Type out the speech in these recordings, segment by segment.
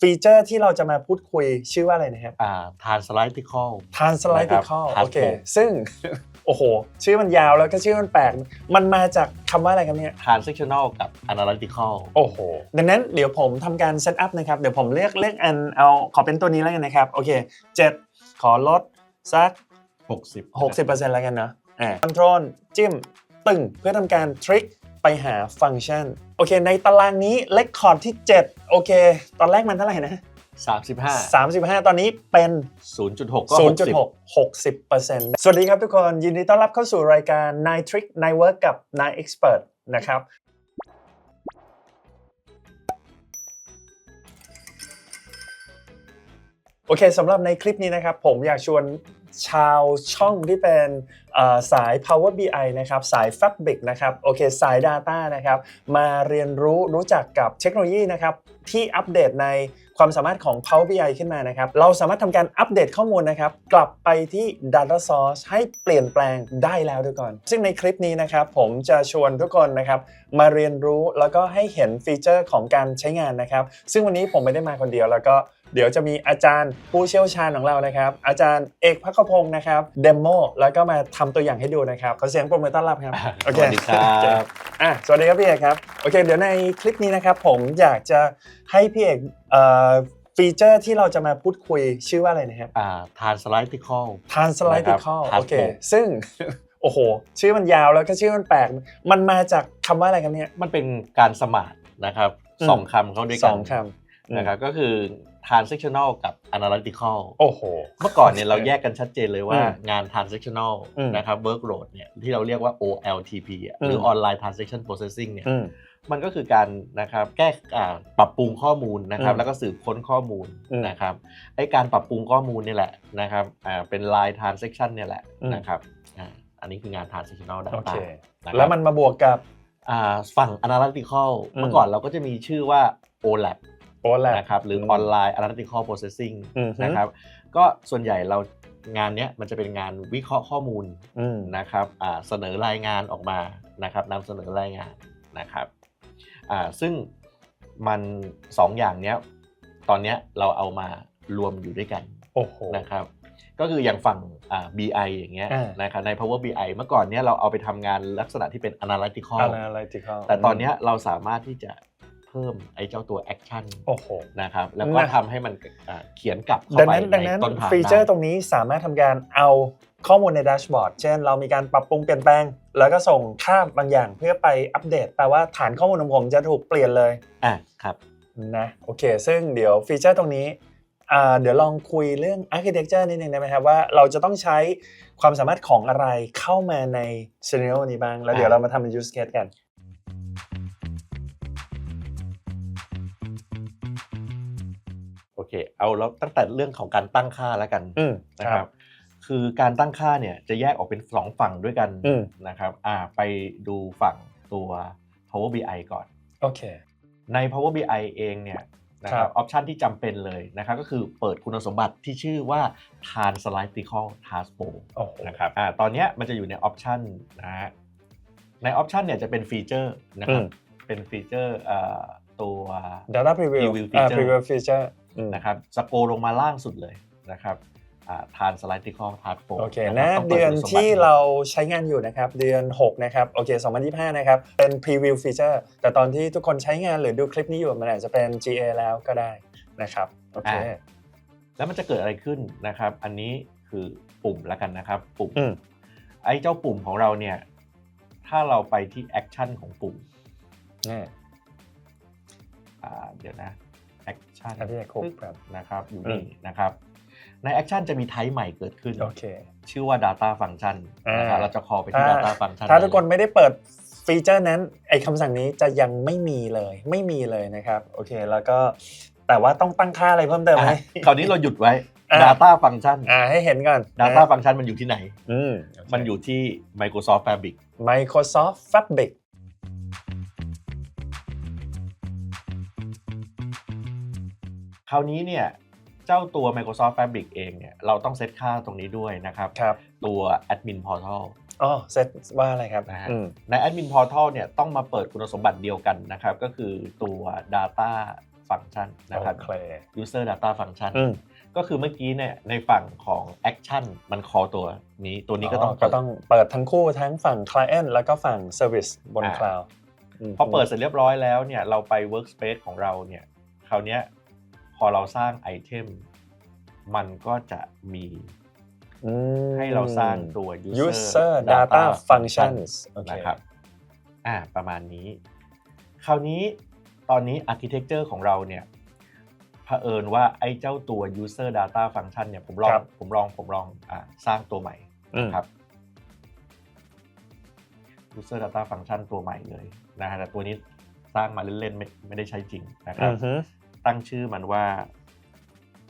ฟีเจอร์ที่เราจะมาพูดคุยชื่อว่าอะไรนะครับอ่า translytical translytical นะครับโอเค Transpo ซึ่ง โอ้โห ชื่อมันยาวแล้วก็ชื่อมันแปลก มันมาจากคำว่าอะไรครับเนี่ย transactional กับ analytical โอ้โห ดังนั้นเดี๋ยวผมทำการเซตอัพนะครับ เดี๋ยวผมเลือกเลือกอันเอาขอเป็นตัวนี้แล้วกันนะครับ โอเค 7 ขอลดสัก 60 60%แล้วกันเนาะอ่า control จิ้มตึงเพื่อทำการทริคไปหาฟังก์ชัน โอเค ในตารางนี้เลคคอร์ดที่ 7 โอเค ตอนแรกมันเท่าไหร่นะ 35 35 ตอนนี้เป็น 0.6 ก็60 0.6 60%สวัสดีครับทุกคน ยินดีต้อนรับเข้าสู่รายการ Nine Trick Nine Work กับ Nine Expert นะครับโอเคสำหรับในคลิปนี้นะครับ ผมอยากชวน ชาวช่องที่เป็นสาย Power BI นะครับ สาย Fabric นะครับ โอเค สาย Data นะครับ มาเรียนรู้รู้จักกับเทคโนโลยีนะครับ ที่อัปเดตในความสามารถของ Power BI ขึ้นมานะครับ เราสามารถทำการอัปเดตข้อมูลนะครับ กลับไปที่ Data Source ให้เปลี่ยนแปลงได้แล้วทุกคนซึ่งในคลิปนี้นะครับ ผมจะชวนทุกคนนะครับ มาเรียนรู้แล้วก็ให้เห็นฟีเจอร์ของการใช้งานนะครับ ซึ่งวันนี้ผมไม่ได้มาคนเดียวแล้วก็ เดี๋ยวจะมีอาจารย์ผู้เชี่ยวชาญของเรานะครับ อาจารย์เอกพักขพงศ์นะครับเดโมแล้วก็มาทำตัวอย่างให้ดูนะครับขอเสียงปรบมือต้อนรับครับโอเคสวัสดีครับโอเอะสวัสดีครับพี่เอกครับโอเคเดี๋ยวในคลิปนี้นะครับผมอยากจะให้พี่เอกเอ่อฟีเจอร์ที่เราจะมาพูดคุยชื่อว่าอะไรนะครับ อ่า translytical translytical นะครับโอเค Transpo ซึ่ง โอ้โห ชื่อมันยาวแล้วก็ชื่อมันแปลก มันมาจากคำว่าอะไรครับเนี่ย มันเป็นการสมานนะครับอืม สองคำเข้าด้วยสกัองคำ นะครับก็คือ transactional กับ analytical โอ้โห เมื่อก่อนเนี่ยเราแยกกันชัดเจนเลยว่าอืมงาน transactional อืมนะครับ workload เนี่ยที่เราเรียกว่า OLTP อะอืมหรือ online transaction processing เนี่ยอืมมันก็คือการนะครับแก้อ่าปรับปรุงข้อมูลนะครับอืมแล้วก็สืบค้นข้อมูลอืมนะครับไอการปรับปรุงข้อมูลนี่แหละนะครับอ่าเป็น line transaction เนี่ยแหละอืมนะครับอ่าอันนี้คืองาน transactional โอ data เคนะครับแล้วมันมาบวกกับอ่าฝั่ง analytical อืมเมื่อก่อนเราก็จะมีชื่อว่า OLAP โอ้แหละนะครับหรือม online analytical processing อือฮึนะครับก็ส่วนใหญ่เรางานเนี้ยมันจะเป็นงานวิเคราะห์ข้อมูลอืมนะครับอ่าเสนอรายงานออกมานะครับนำเสนอรายงานนะครับอ่าซึ่งมันสองอย่างเนี้ยตอนเนี้ยเราเอามารวมอยู่ด้วยกันโอ้โหนะครับก็คืออย่างฝั่งอ่า BI อย่างเงี้ยอ่านนะครับใน Power BI เมื่อก่อนเนี้ยเราเอาไปทำงานลักษณะที่เป็น analytical analytical แต่ตอนเนี้ยเราสามารถที่จะ เพิ่มไอ้เจ้าตัว action โอ้โหนะครับแล้วก็นะทำให้มันอ่าเขียนกลับเข้าดังไปนั้นดังในนั้นต้นทางฟีเจอร์ตได้รงนี้สามารถทำการเอาข้อมูลในแดชบอร์ดเช่น เรามีการปรับปรุงเปลี่ยนแปลง แล้วก็ส่งค่าบางอย่างเพื่อไปอัปเดตแปลว่าฐานข้อมูลของผมจะถูกเปลี่ยนเลยอะครับนะโอเค ซึ่งเดี๋ยวฟีเจอร์ตรงนี้อ่าเดี๋ยวลองคุยเรื่อง Architecture นิดนึงได้ไหมครับว่าเราจะต้องใช้ความสามารถของอะไรเข้ามาใน Scenario นี้บ้าง แล้วเดี๋ยวอ่าเรามาทำเป็น Use Case กัน เค เอาแล้วตั้งแต่เรื่องของการตั้งค่าแล้วกันอืมนะครับ คือการตั้งค่าเนี่ยจะแยกออกเป็นสองฝั่งด้วยกันอืมนะครับอ่าไปดูฝั่งตัว Power BI ก่อนโอเคใน Power BI เองเนี่ยนะคครัรับบออปชันที่จำเป็นเลยนะครับก็คือเปิดคุณสมบัติที่ชื่อว่า Translytical Taskful โอ้โหนะครับอ่าตอนเนี้ยมันจะอยู่ในออปชันนะฮะในออปชันเนี่ยจะเป็นฟีเจอร์นะครับอืมเป็นฟีเจอร์เอ่อตัว Data Preview Preview อ่า feature Preview Feature อืมนะครับสโกลงมาล่างสุดเลยนะครับอ่า Translytical Taskful โอเคนะนะครับต้องปิเดือนคุณสมบัติที่เราใช้งานอยู่นะครับ เดือน 6 นะครับ โอเค 2025 นะครับ เป็น Preview Feature แต่ตอนที่ทุกคนใช้งานหรือดูคลิปนี้อยู่ มันอาจจะเป็น GA แล้วก็ได้นะครับ โอเคอ่าแล้วมันจะเกิดอะไรขึ้นนะครับ อันนี้คือปุ่มแล้วกันนะครับ ปุ่มอืมไอ้เจ้าปุ่มของเราเนี่ย ถ้าเราไปที่แอคชั่นของปุ่มนี่อ่าเดี๋ยวนะแอค ชั่นครับพี่เอกครับครับนะครับอยู่อืนี่มนะครับในแอคชั่นจะมีไทป์ใหม่เกิดขึ้น โอเค ชื่อว่า Data Function อ่านนะครับเราจะคอไปที่ถ้า Data Function ถ้าทุกคนไม่ได้เปิดฟีเจอร์นั้นไอคำสั่งนี้จะยังไม่มีเลย ไม่มีเลยนะครับ โอเค แล้วก็แต่ว่าต้องตั้งค่าอะไรเพิ่มเติมไหมอะคราวนี้เราหยุดไว้อ่า Data Function อ่าให้เห็นก่อน Data นะ Function มันอยู่ที่ไหนอืมมันอยู่ที่ Microsoft Fabric Microsoft Fabric คราวนี้เนี่ยเจ้าตัว Microsoft Fabric เองเนี่ยเราต้องเซตค่าตรงนี้ด้วยนะครับครับตัว Admin Portal อ๋อเซตว่าอะไรครับนะฮะอืมใน Admin Portal เนี่ยต้องมาเปิดคุณสมบัติเดียวกันนะครับ ก็คือตัว Data function นะครับโอเค user data function อืมก็คือเมื่อกี้เนี่ยในฝั่งของ action มัน call ตัวนี้ตัวนี้ก็ต้องก็ต้องเปิดทั้งคู่ทั้งฝั่ง client แล้วก็ฝั่ง service บนอ่า cloud มพอเปิดเสร็จเรียบร้อยแล้วเนี่ยเราไป workspace ของเราเนี่ยคราวเนี้ย พอเราสร้างไอเทมมันก็จะมีอืมให้เราสร้างตัว user, user data functions โอเคนะครับอ่าประมาณนี้ คราวนี้ตอนนี้ architecture ของเราเนี่ยเผอิญว่าไอ้เจ้าตัว user data function เนี่ยผมลองครับผมลองผมลองอ่าสร้างตัวใหม่อืมนะครับ user data function ตัวใหม่เลยนะฮะแต่ตัวนี้สร้างมาเล่นๆไม่ไม่ได้ใช้จริงนะครับอือฮึ ตั้งชื่อมันว่า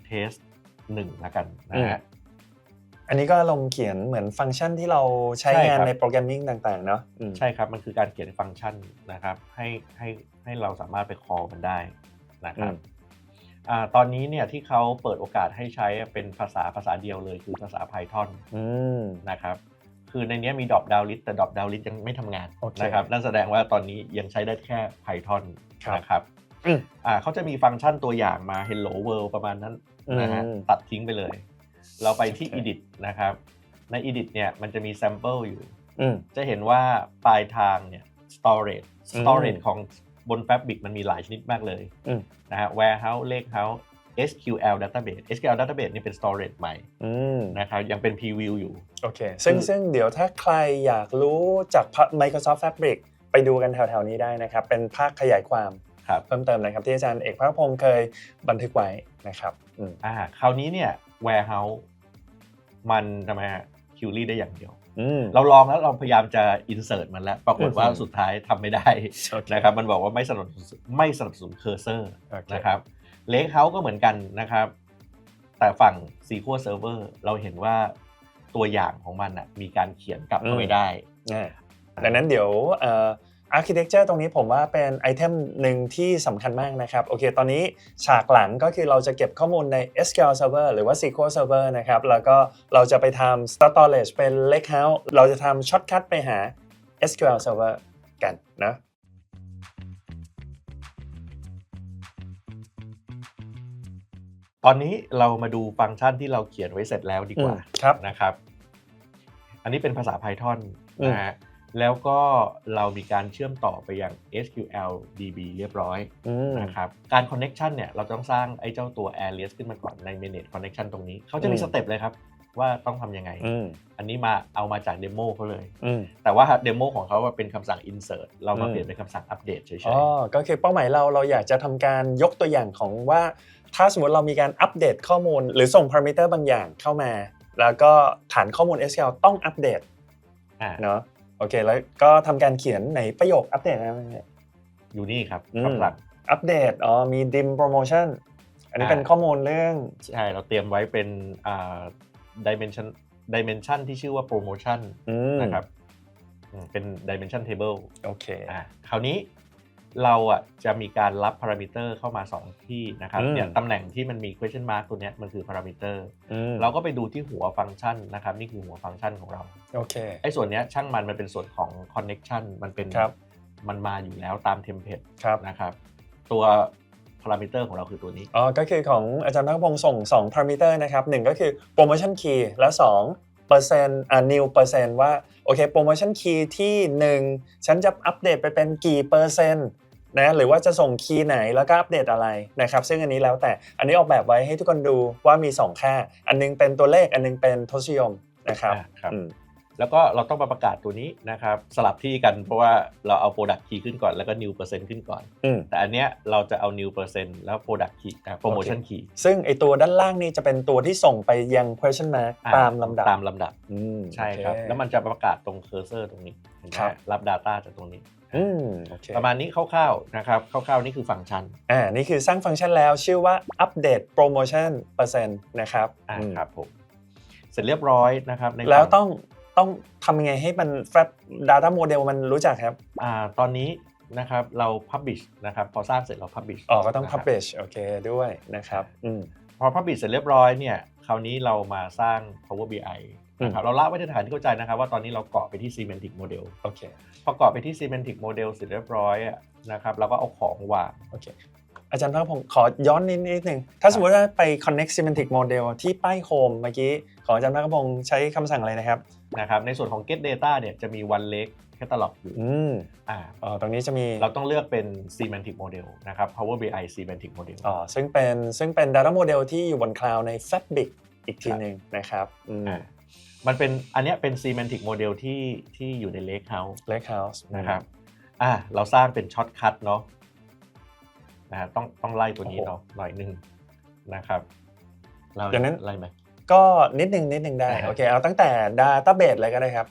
test หนึ่งละกันนะฮะอันนี้ก็ลงเขียนเหมือนฟังก์ชันที่เราใช้ใช่งานครับในโปรแกรมมิ่งต่างๆเนาะอืมใช่ครับ มันคือการเขียนฟังก์ชันนะครับ ให้ให้ให้เราสามารถไป call มันได้นะครับอืมอ่าตอนนี้เนี่ยที่เขาเปิดโอกาสให้ใช้เป็นภาษาภาษาเดียวเลยคือภาษา Python อืมนะครับคือในเนี้ยมี drop down list แต่ drop down list ยังไม่ทำงานโอเคนะครับนั่นแสดงว่าตอนนี้ยังใช้ได้แค่ Python ครับนะครับ อืมอ่าเขาจะมีฟังก์ชันตัวอย่างมา hello world ประมาณนั้นนะฮะอืมตัดทิ้งไปเลย เราไปที่โอเค edit นะครับ ใน edit เนี่ยมันจะมี sample อยู่อืมจะเห็นว่าปลายทางเนี่ย storage อืม storage ของบน Fabric มันมีหลายชนิดมากเลยอืมนะฮะ warehouse lakehouse SQL database SQL database นี่เป็น storage ใหม่อืมนะครับยังเป็น preview อยู่โอเคซึ่งคือซึ่งเดี๋ยวถ้าใครอยากรู้จาก Microsoft Fabric ไปดูกันแถวๆนี้ได้นะครับ เป็นภาคขยายความ ครับเพิ่มเติมนะครับที่อาจารย์เอกภาคพงศ์เคยบันทึกไว้นะครับอืมอ่าคราวนี้เนี่ย warehouse มันทำไมฮะ query ได้อย่างเดียวอืมเราลองแล้วเราพยายามจะ insert มันแล้ว ปรากฏว่าอืมสุดท้ายทำไม่ได้โอเคนะครับมันบอกว่าไม่สนับสนุนไม่สนับสนุน cursor โอเคนะครับ Lakehouse ก็เหมือนกันนะครับ แต่ฝั่ง SQL Server เราเห็นว่าตัวอย่างของมันนะมีการเขียนกลับเข้าไปได้อ่าดังนั้นเดี๋ยวเอ่อ architecture ตรงนี้ผมว่าเป็นไอเทมหนึ่งที่สำคัญมากนะครับโอเคตอนนี้ฉากหลังก็คือเราจะเก็บข้อมูลใน SQL Server หรือว่า SQL Server นะครับแล้วก็เราจะไปทำ storage เป็น Lakehouse เราจะทำ shortcut ไปหา SQL Server กันนะตอนนี้เรามาดูฟังก์ชันที่เราเขียนไว้เสร็จแล้วดีกว่าอืมครับนะครับ อันนี้เป็นภาษา Python อืมนะฮะ แล้วก็เรามีการเชื่อมต่อไปยัง SQL DB เรียบร้อยอืมนะครับการ connection เนี่ยเราต้องสร้างไอ้เจ้าตัว alias ขึ้นมาก่อนใน manage connection ตรงนี้ เขาจะมีอืมสเต็ปเลยครับ ว่าต้องทำยังไงอืมอันนี้มาเอามาจากเดโมเขาเลยอืมแต่ว่าเดโมของเขาเป็นคำสั่ง insert เรามาอืมเปลี่ยนเป็นคำสั่งอัปเดตเฉยอ๋อก็คือเป้าหมายเราเราอยากจะทำการยกตัวอย่างของว่า ถ้าสมมติเรามีการอัปเดตข้อมูล หรือส่งพารามิเตอร์บางอย่างเข้ามา แล้วก็ฐานข้อมูล SQL ต้องอัปเดตๆอ่าเนาะ โอเค แล้วก็ทำการเขียนในประโยคอัปเดตนะอยู่นี่ครับอืม คำสั่งอัปเดตอ๋อมี dim promotion อันนี้อ่า เป็นข้อมูลเรื่อง ใช่เราเตรียมไว้เป็นอ่า dimension dimension ที่ชื่อว่า promotion อืมนะครับอืมเป็น dimension table โอเค อ่าคราวนี้ เราอะจะมีการรับ parameter เข้ามา 2 ที่นะครับอืม เนี่ยตำแหน่งที่มันมี question mark ตัวเนี้ยมันคือ parameter อืมเราก็ไปดูที่หัวฟังก์ชันนะครับนี่คือหัวฟังก์ชันของเราโอเค ไอ้ส่วนเนี้ยช่างมันมันเป็นส่วนของ connection มันเป็นครับ มันมาอยู่แล้วตามเทมเพลตครับ นะครับตัว parameter ของเราคือตัวนี้ อ๋อ ก็คือของอาจารย์พักพงศ์ส่ง2 parameter นะครับหนึ่งก็คือ promotion key และ2เปอร์เซ็นต์อ่า new เปอร์เซ็นต์ว่า โอเค promotion key ที่ 1 ฉันจะอัปเดตไปเป็นกี่เปอร์เซ็นต์ นะหรือว่าจะส่งคีย์ไหนแล้วก็อัปเดตอะไรนะครับ ซึ่งอันนี้แล้วแต่อันนี้ออกแบบไว้ให้ทุกคนดูว่ามี 2 ค่า อันนึงเป็นตัวเลขอันนึงเป็นทศนิยมนะครับอ่าครับอืมแล้วก็เราต้องมาประกาศตัวนี้นะครับสลับที่กันเพราะว่าเราเอา product key ขึ้นก่อนแล้วก็ new percent ขึ้นก่อนอืมแต่อันเนี้ยเราจะเอา new percent แล้ว product key อ่า promotion key ซึ่งไอตัวด้านล่างนี่จะเป็นตัวที่ส่งไปยัง question mark อ่ตามลำดับตามลำดับอืมใช่ครับโอเแล้วมันจะประกาศตรง cursor ตรงนี้เห็นไหมครับรับ data จากตรงนี้ อืมโอเคประมาณนี้คร่าวๆนะครับคร่าวๆนี่คือฟังก์ชันอ่านี่คือสร้างฟังก์ชันแล้วชื่อว่า update promotion เปอร์เซ็นต์นะครับอ่าอืมครับผมเสร็จเรียบร้อยนะครับในแล้วฝั่ต้องต้องทำยังไงให้มัน Fab Data Model มันรู้จักครับอ่าตอนนี้นะครับเรา publish นะครับพอสร้างเสร็จเรา publish อ๋อก็ต้องนะครับ publish โอเคด้วยนะครับอืมพอ publish เสร็จเรียบร้อยเนี่ยคราวนี้เรามาสร้าง Power BI นะครับเราละไว้ในฐานที่เข้าใจนะครับว่าตอนนี้เราเกาะไปที่ semantic model โอเคพอเกาะไปที่ semantic model เสร็จเรียบร้อยอะนะครับเราก็เอาของวางโอเคอาจารย์พักพงศ์ขอย้อนนิดนิดนึงถ้าสมมติว่าไป connect semantic model ที่ป้าย home เมื่อกี้ของอาจารย์พักพงศ์ใช้คำสั่งอะไรนะครับนะครับในส่วนของ get data เนี่ยจะมี one leg catalog อยู่อืมอ่าอ๋อตรงนี้จะมีเราต้องเลือกเป็น semantic model นะครับ Power BI semantic model อ๋อซึ่งเป็นซึ่งเป็น data model ที่อยู่บนคลาวด์ใน Fabric อีกทีหนึ่งนะครับอืมอ่า มันเป็นอันเนี้ยเป็น semantic model ที่ที่อยู่ใน lake house Lakehouse นะครับอ่าเราสร้างเป็นช็อตคัทเนาะนะฮะต้องต้องไล่ตัวนี้เนาะหน่อยหนึงนะครับเราอย่างนั้น ไล่ไหม ก็นิดนึงนิดนึงได้อ่าฮะโอเคเอาตั้งแต่ database เลยก็ได้ครับ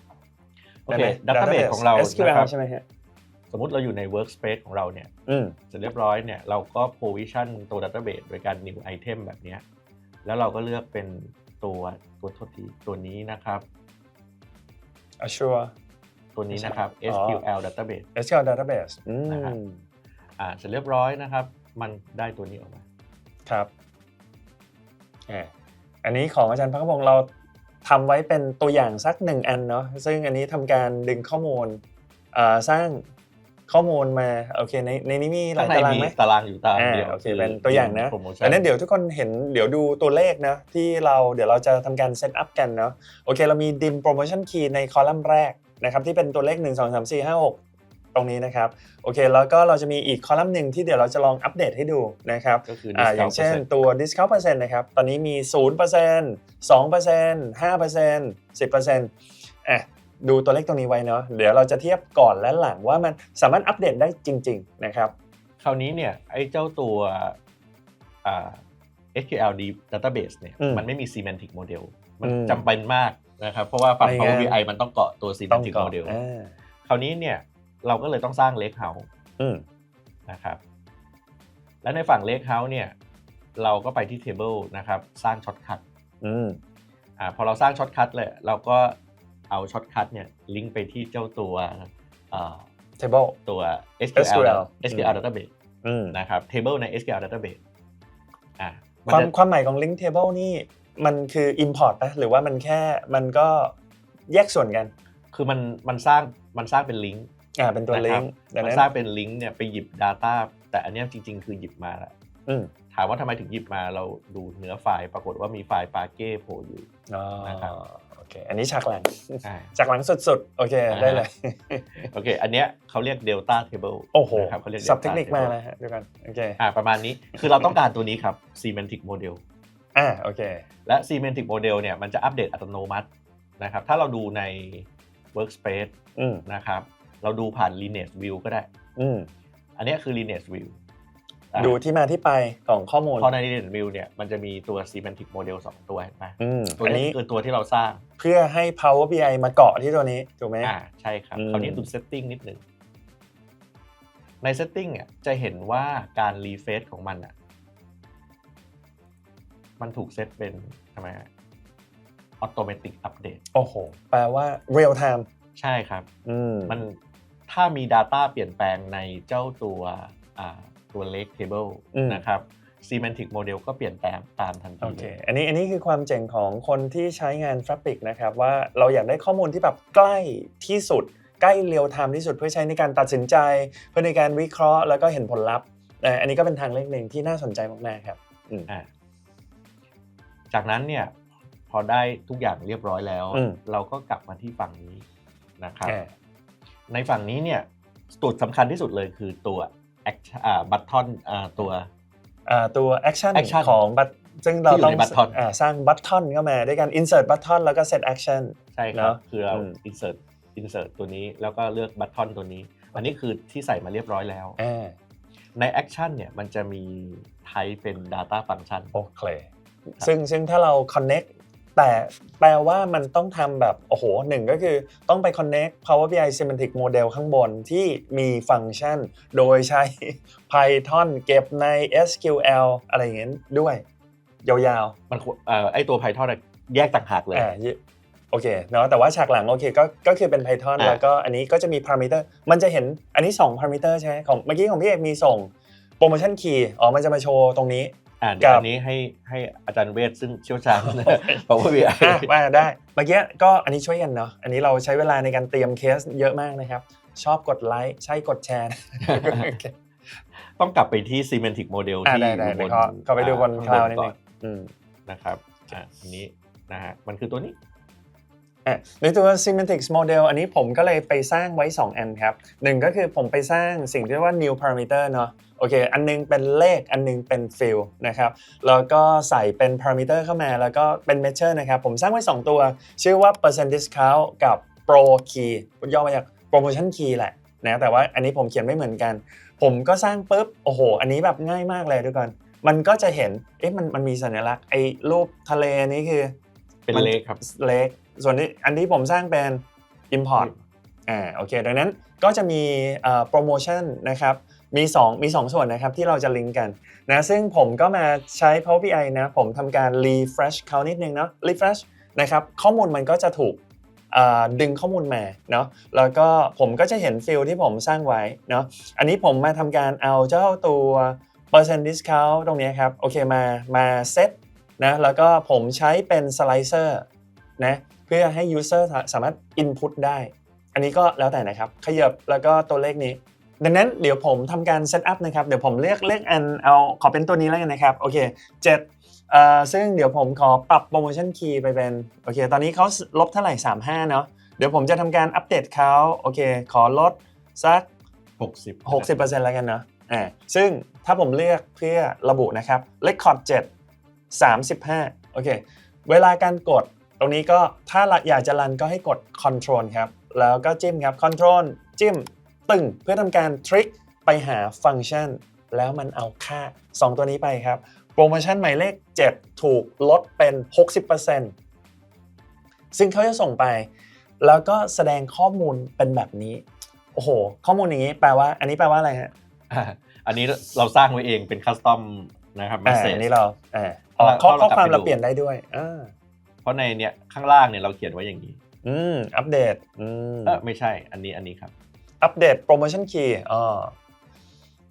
โอเค ได้ไหม database ของเรา SQL นะครับใช่ไหมฮะสมมุติเราอยู่ใน workspace ของเราเนี่ย อืมเสร็จเรียบร้อยเนี่ยเราก็ provision ตัว database โดยการ new item แบบเนี้ยแล้วเราก็เลือกเป็น ตัวตัวโทษทีตัวนี้นะครับ Azure ตัวนี้นะครับอ๋อ SQL database SQL database อืนะครับมอ่าเสร็จเรียบร้อยนะครับ มันได้ตัวนี้ออกมาครับอ่าอันนี้ของอาจารย์พักพงศ์เราทำไว้เป็นตัวอย่างสักหนึ่งอันเนาะซึ่งอันนี้ทำการดึงข้อมูลอ่าสร้าง ข้อมูลมาโอเคในในนี้มีหลาข้ายงในตารางมีไหมตารางอยู่ตารางอ่าเดียวโอเคเป็นตัวอย่างนะโปรโมชั่นอันนั้นเดี๋ยวทุกคนเห็นเดี๋ยวดูตัวเลขนะที่เราเดี๋ยวเราจะทำการเซตอัพกันเนาะโอเคเรามีดิมโปรโมชั่นคีย์ในคอลัมน์แรกนะครับที่เป็นตัวเลข 1 2 3 4 5 6ตรงนี้นะครับโอเคแล้วก็เราจะมีอีกคอลัมน์หนึ่งที่เดี๋ยวเราจะลองอัปเดตให้ดูนะครับก็คืออ่า discount อย่างเช่น percent ตัว discount percent นะครับตอนนี้มี 0% 2% 5% 10%อะ ดูตัวเลขตรงนี้ไว้เนาะเดี๋ยวเราจะเทียบก่อนและหลังว่ามันสามารถอัปเดตได้จริง ๆ นะครับ คราวนี้เนี่ยไอ้เจ้าตัวอ่า SQL database เนี่ยอืมมันไม่มี semantic model มันอืมจำเป็นมากนะครับ เพราะว่าฝั่งไม่ Power งั้น BI มันต้องเกาะตัวต้อง semantic ก่อน model อ่าคราวนี้เนี่ยเราก็เลยต้องสร้าง lake house อืมนะครับ และในฝั่ง lake house เนี่ย เราก็ไปที่ table นะครับ สร้าง shortcut อืมอ่าพอเราสร้าง shortcut เลยเราก็ เอา shortcut เนี่ยลิงก์ไปที่เจ้าตัวอ่า table ตัว SQL SQL SQL อืม database อืมนะครับ table ใน SQL database อ่ามันความจะความหมายของ link table นี่มันคือ import นะหรือว่ามันแค่มันก็แยกส่วนกัน คือมันมันสร้างมันสร้างเป็นลิงก์อ่าเป็นตัวนะครับ link ดังมันนั้นสร้างเป็นลิงก์เนี่ยไปหยิบ Data แต่อันเนี้ยจริง ๆ คือหยิบมาแหละอืมถามว่าทำไมถึงหยิบมาเราดูเนื้อไฟล์ปรากฏว่ามีไฟล์ปาเก้โผล่อยู่อ๋อนะครับโอ เคอันนี้ฉากหลังอ่าฉากหลังสุดๆ โอเคอ่าได้เลย โอเค อันเนี้ยเขาเรียก Delta Table โอ้โหนะครับเขาเรียกสับ Delta เทคนิค Table มาแล้วฮะเดี๋ยวกันโอเคอ่าประมาณนี้ คือเราต้องการตัวนี้ครับ Semantic Model อ่าโอเค และ Semantic Model เนี่ยมันจะอัปเดตอัตโนมัตินะครับ ถ้าเราดูใน Workspace อืมนะครับ เราดูผ่าน Lineage View ก็ได้ อืมอันเนี้ยคือ Lineage View อะ ดูที่มาที่ไปของข้อมูลเพราะใน Lineage View เนี่ยมันจะมีตัว Semantic Model 2 ตัวเห็นไหมอืมตัวอันนี้นี้คือตัวที่เราสร้างเพื่อให้ Power BI มาเกาะที่ตัวนี้ ถูกไหม อ่าใช่ครับอืม คราวนี้ดู Setting นิดหนึ่งใน Setting เนี่ยจะเห็นว่าการ refresh ของมันอะมันถูกเซตเป็นทำไมฮะ Automatic Update โอ้โห แปลว่า real time ใช่ครับ อืมมันถ้ามี Data เปลี่ยนแปลงในเจ้าตัวอ่า ตัว Lake Table อืมนะครับ Semantic Model ก็เปลี่ยนแปลงตามทันโอทีเคเลยอันนี้อันนี้คือความเจ๋งของคนที่ใช้งาน Fabric นะครับว่าเราอยากได้ข้อมูลที่แบบใกล้ที่สุด ใกล้เรียลไทม์ที่สุดเพื่อใช้ในการตัดสินใจ เพื่อในการวิเคราะห์แล้วก็เห็นผลลัพธ์อ่าอันนี้ก็เป็นทางเลือกหนึ่งที่น่าสนใจมากๆครับอืมอะจากนั้นเนี่ยพอได้ทุกอย่างเรียบร้อยแล้วอืมเราก็กลับมาที่ฝั่งนี้นะครับอ่าในฝั่งนี้เนี่ยจุดสำคัญที่สุดเลยคือตัว action อ่า บัตทอนอ่าตัวอ่าตัว action, action ของบัตซึ่งเราที่อยู่ต้องใน button อ่าสร้างบัตทอนเข้ามาด้วยการ insert button แล้วก็ set action ใช่คเนรับอะคือเราอืม insert insert ตัวนี้แล้วก็เลือกบัตทอนตัวนี้ อันนี้คือที่ใส่มาเรียบร้อยแล้วอ่าใน action เนี่ยมันจะมี type เป็น data function โอเคซึ่งซึ่งถ้าเรา connect แต่แปลว่ามันต้องทำแบบ โอ้โหหนึ่งก็คือต้องไป connect Power BI Semantic Model ข้างบนที่มีฟังก์ชัน โดยใช้ Python เก็บใน SQL อะไรอย่างเงี้ยด้วย ยาวมันควรเอ่อไอตัว Python อะแยกต่างหากเลๆยอ่ายิโอเคเนาะแต่ว่าฉากหลังโอเคก็ก็คือเป็น Python อะแล้วก็อันนี้ก็จะมี parameter มันจะเห็นอันนี้2 parameter ใช่ไหมของเมื่อกี้ของพี่เอกมีส่ง promotion key อ๋อมันจะมาโชว์ตรงนี้ อ่าเดี๋ยวกับอันนี้ให้ให้อาจารย์เวทซึ่งเชี่ยวชาญ Power BI อะมาได้เมื่อกี้ก็อันนี้ช่วยกันเนาะอันนี้เราใช้เวลาในการเตรียมเคสเยอะมากนะครับ ชอบกดไลค์ใช่กดแชร์โอเคต้องกลับไปที่ semantic model อ่าที่ได้ได้อยู่บเดี๋ยนวขอขอไปดูบนอ่คลาวด์นิดก่นึองอืมนะครับอะอันนี้นะฮะมันคือตัวนี้อะในตัว semantics model อันนี้ผมก็เลยไปสร้างไว้ 2 อันครับหนึ่งก็คือผมไปสร้างสิ่งที่เรียกว่า new parameter เนาะ โอเค อันนึงเป็นเลข อันนึงเป็น field นะครับ แล้วก็ใส่เป็น parameter เข้ามา แล้วก็เป็น measure นะครับ ผมสร้างไว้ 2 ตัว ชื่อว่า percent discount กับ pro key ย่อมาจาก promotion key แหละนะแต่ว่าอันนี้ผมเขียนไม่เหมือนกัน ผมก็สร้างปุ๊บ โอ้โห อันนี้แบบง่ายมากเลยทุกคน มันก็จะเห็น เอ๊ะ มัน มันมีสัญลักษณ์ ไอ้รูปทะเลนี้คือ เป็นมันเลขครับ เล็กส่วนที่อันที่ผมสร้างเป็น import อ่า โอเค ดังนั้นก็จะมีโปรโมชั่นนะครับ มี 2 มี 2 ส่วนนะครับ ที่เราจะลิงก์กันนะซึ่งผมก็มาใช้ Power BI นะ ผมทำการ refresh เขานิดนึงเนาะ refresh นะครับข้อมูลมันก็จะถูกดึงข้อมูลมาเนาะแล้วก็ผมก็จะเห็นฟิลที่ผมสร้างไว้เนาะอันนี้ผมมาทำการเอาเจ้าตัว percent discount ตรงนี้ครับ โอเคมามาเซตนะแล้วก็ผมใช้เป็น slicer นะเพื่อให้ user สาสามารถ input ได้ อันนี้ก็แล้วแต่นะครับ ขยับแล้วก็ตัวเลขนี้ ดังนั้นเดี๋ยวผมทำการ set up นะครับ เดี๋ยวผมเลือกเลขอันเอาขอเป็นตัวนี้แล้วกันนะครับ โอเค7เอ่อซึ่งเดี๋ยวผมขอปรับ promotion key ไปเป็น โอเค ตอนนี้เขาลบเท่าไหร่ 35 เนาะ เดี๋ยวผมจะทำการอัปเดตเขาโอเค ขอลดสัก 60 60%แล้วกันเนาะ อ่า ซึ่งถ้าผมเลือกเพื่อระบุนะครับ Record 7 35 โอเค เวลาการกดตรงนี้ก็ถ้าอยากจะรันก็ให้กด Control ครับ แล้วก็จิ้มครับ Control จิ้ม ตึงเพื่อทำการทริคไปหาฟังก์ชัน แล้วมันเอาค่า 2 ตัวนี้ไปครับ โปรโมชั่นหมายเลข 7 ถูกลดเป็น 60%ซึ่งเขาจะส่งไป แล้วก็แสดงข้อมูลเป็นแบบนี้ โอ้โห ข้อมูลอย่างนี้แปลว่า อันนี้แปลว่าอะไรฮะอ่าอันนี้เราสร้างไว้เองเป็นคัสตอมนะครับอ่า message อันนี้เราอ่าอ๋อข้อเราข้อความกลับไปดูเราเปลี่ยนได้ด้วยอ่าเพราะในเนี้ยข้างล่างเนี่ยเราเขียนไว้อย่างนี้ อืมอัปเดต อืมเออไม่ใช่อันนี้อันนี้ครับ อัปเดตโปรโมชั่นคีย์อ๋อ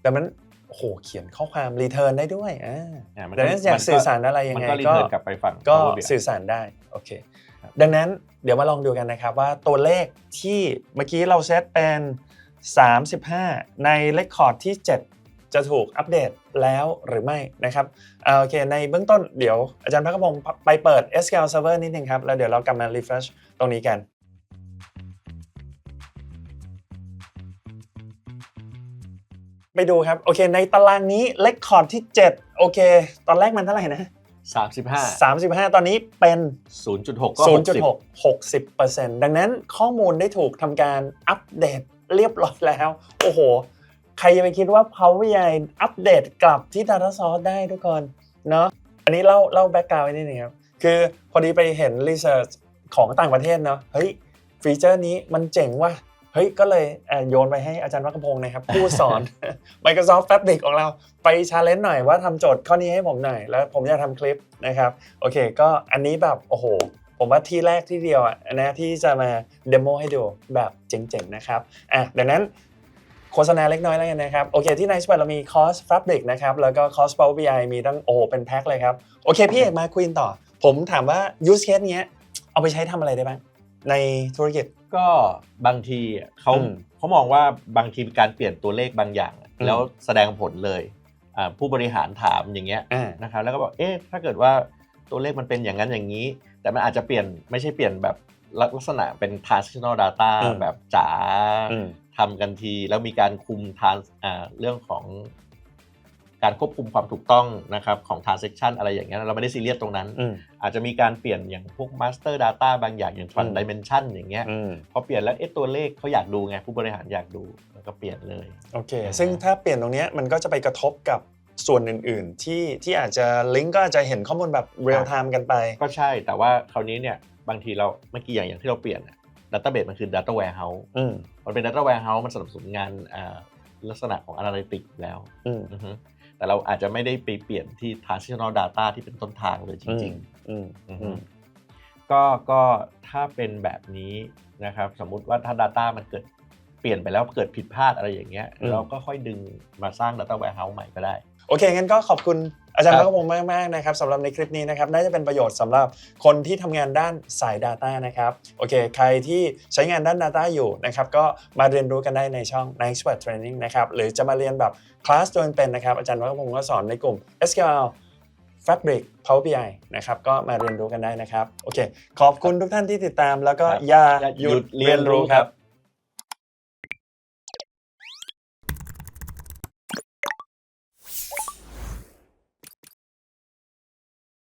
แต่มันโอ้โหเขียนข้อความรีเทิร์นได้ด้วยอ่าอ่ามันก็ดังนั้นอยากสื่อสารอะไรยังมันไงก็รีก็เทิร์นกลับไปฝั่งก็ Power BI สื่อสารได้โอเคครับดังนั้นเดี๋ยวมาลองดูกันนะครับว่าตัวเลขที่เมื่อกี้เราเซตเป็น 35 ในเลคคอร์ดที่ 7 จะถูกอัปเดตแล้วหรือไม่นะครับอ่าโอเคในเบื้องต้นเดี๋ยวอาจารย์พักพงศ์ไปเปิด SQL Server นิดนึงครับ แล้วเดี๋ยวเรากลับมา refresh ตรงนี้กัน ไปดูครับ โอเค ในตารางนี้เลคคอร์ดที่ 7 โอเค ตอนแรกมันเท่าไหร่นะ 35 35 ตอนนี้เป็น 0.6 ก็60 0.6 60%ดังนั้นข้อมูลได้ถูกทำการอัปเดตเรียบร้อยแล้ว โอ้โห ใครจะไปคิดว่า Power BI อัปเดตกลับที่ Data Source ได้ทุกคนเนาะอันนี้เล่าเล่าแบ็กกราวด์ไว้นิดนึงครับ คือพอดีไปเห็นรีเสิร์ชของต่างประเทศเนาะเฮ้ยฟีเจอร์นี้มันเจ๋งว่ะ เฮ้ยก็เลยเอ่อโยนไปให้อาจารย์วัคพงศ์นะครับ ผู้สอน Microsoft Fabric ของเราไปชาเลนจ์หน่อยว่าทำโจทย์ข้อนี้ให้ผมหน่อย แล้วผมจะทำคลิปนะครับ โอเค ก็อันนี้แบบ โอ้โห ผมว่าที่แรกที่เดียวอะนะที่จะมาเดโมให้ดูแบบเจ๋งๆนะครับอะดังนั้นโฆษณาเล็กน้อยแล้วกันนะครับ โอเคที่ Nice เรามีคอร์ส Fabric นะครับ แล้วก็คอร์ส Power BI มีตั้งโอ้โหเป็นแพ็คเลยครับ โอเคพี่เอกมาคุยต่อ ผมถามว่า use case เนี้ยเอาไปใช้ทำอะไรได้บ้างในธุรกิจ ก็บางทีอะเขาอืม เขามองว่าบางทีการเปลี่ยนตัวเลขบางอย่างอะอืมแล้วแสดงผลเลยอ่าผู้บริหารถามอย่างเงี้ย อ่า นะครับแล้วก็บอกเอ๊ะถ้าเกิดว่าตัวเลขมันเป็นอย่างนั้นอย่างนี้ แต่มันอาจจะเปลี่ยนไม่ใช่เปลี่ยนแบบลักษณะเป็น transactional data อืม แบบจ๋าอืม ทำกันที แล้วมีการคุมทานอ่าเรื่องของ การควบคุมความถูกต้องนะครับของ transaction อะไรอย่างเงี้ยเราไม่ได้ซีเรียสตรงนั้นอืมอาจจะมีการเปลี่ยนอย่างพวก master data บางอย่างอย่าง trans อืม dimension อย่างเงี้ยอืมพอเปลี่ยนแล้วเอ๊ะตัวเลขเขาอยากดูไงผู้บริหารอยากดูแล้วก็เปลี่ยนเลยโอเคอ่าซึ่งถ้าเปลี่ยนตรงเนี้ยมันก็จะไปกระทบกับส่วนอื่น ๆ ที่ที่อาจจะลิงก์ก็อาจจะเห็นข้อมูลแบบ real time กันไป ก็ใช่แต่ว่าคราวนี้เนี่ยบางทีเราเมื่อกี้อย่างอย่างที่เราเปลี่ยนดัตต้าเบสมันคือ Data Warehouse อืมมันเป็น Data Warehouse มันสนับสนุนงานอ่าลักษณะของ Analytics อยู่แล้วอืมอือฮึ แต่เราอาจจะไม่ได้ไปเปลี่ยนที่ Transitional Data ที่เป็นต้นทางเลยจริงอืมๆอืออืฮึมก็ก็ถ้าเป็นแบบนี้นะครับสมมุติว่าถ้า Data มันเกิดเปลี่ยนไปแล้วเกิดผิดพลาดอะไรอย่างเงี้ย เราก็ค่อยดึงมาสร้าง Data Warehouse ใหม่ก็ได้ โอเค งั้นก็ขอบคุณ อาจารย์คพรับระกระพงศ์มากๆนะครับสำหรับในคลิปนี้นะครับน่าจะเป็นประโยชน์สำหรับคนที่ทำงานด้านสาย Data นะครับโอเค ใครที่ใช้งานด้าน Data อยู่นะครับก็มาเรียนรู้กันได้ในช่อง Nice Expert Training นะครับหรือจะมาเรียนแบบคลาสตัวเป็นๆนะครับอาจารย์พระกระพงศ์ก็สอนในกลุ่ม SQL Fabric Power BI นะครับก็มาเรียนรู้กันได้นะครับโอเค ขอบคุณทุกท่านที่ติดตามแล้วก็ครับอย่าอย่าหยุหยุดดเรียนรู้ครับ